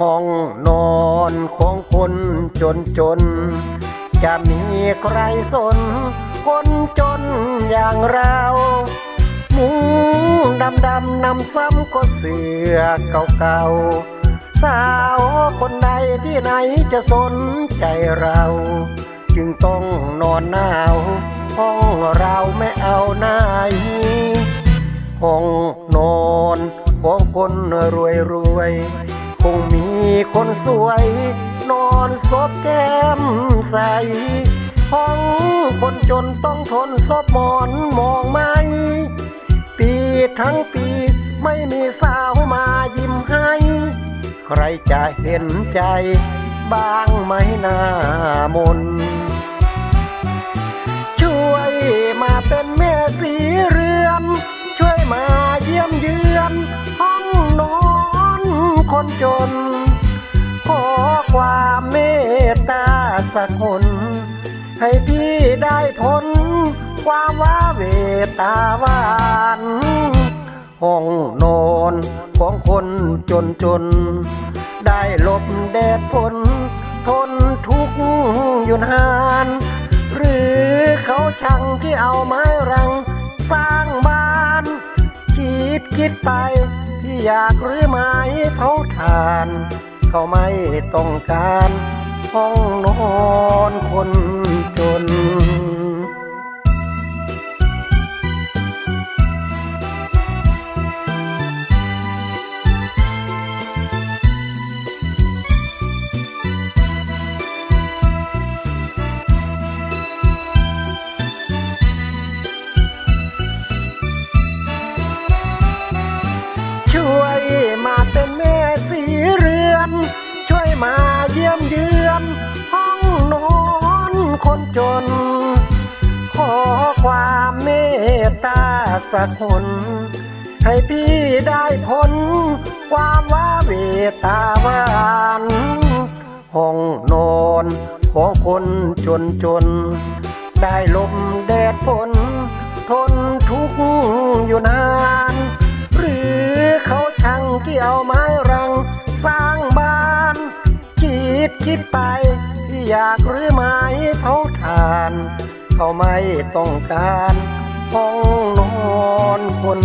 ห้องนอนของคนจนจน จะมีใครสน คนจนอย่างเรามุ้งดำดำนำซ้ำก็เสือเก่าๆสาวคนใดที่ไหนจะสนใจเรา จึงต้องนอนหนาวห้องเราไม่เอาไหนห้องนอนของคนรวยรวยคงมี คนสวย นอนซบแก้มใส ห้องคนจนต้องทนซบหมอนมองไหมปีทั้งปีไม่มีสาวมายิ้มให้ ใครจะเห็นใจบ้างไหมหน้ามน ช่วยมาเป็นแม่สีเรือนช่วยมาเยี่ยมเยือน ห้องนอนคนจน สักคน ให้พี่ได้พ้นความว่าเวตาวานห้องนอนของคนจนจน ได้หลบแดดฝนทนทุกข์อยู่นาน หรือเขาช่างที่เอาไม้รัง สร้างบ้านคิดคิดไปที่อยากหรือไม้เผาถ่าน เขาไม่ต้องการ ห้องนอนคนจน ช่วยมาเป็นแม่สีเรือน มาเยี่ยมเยือนห้องนอนคนจน ขอความเมตตาสักคนให้พี่ได้พ้นความว่าเวตาวานห้องนอนของคนจนจน ได้ลมแดดฝนทนทุกข์อยู่นาน หรือเขาช่างที่เอาไม้รั คิดไปที่อยากหรือไม้เขาทาน เขาไม่ต้องการห้องนอนคน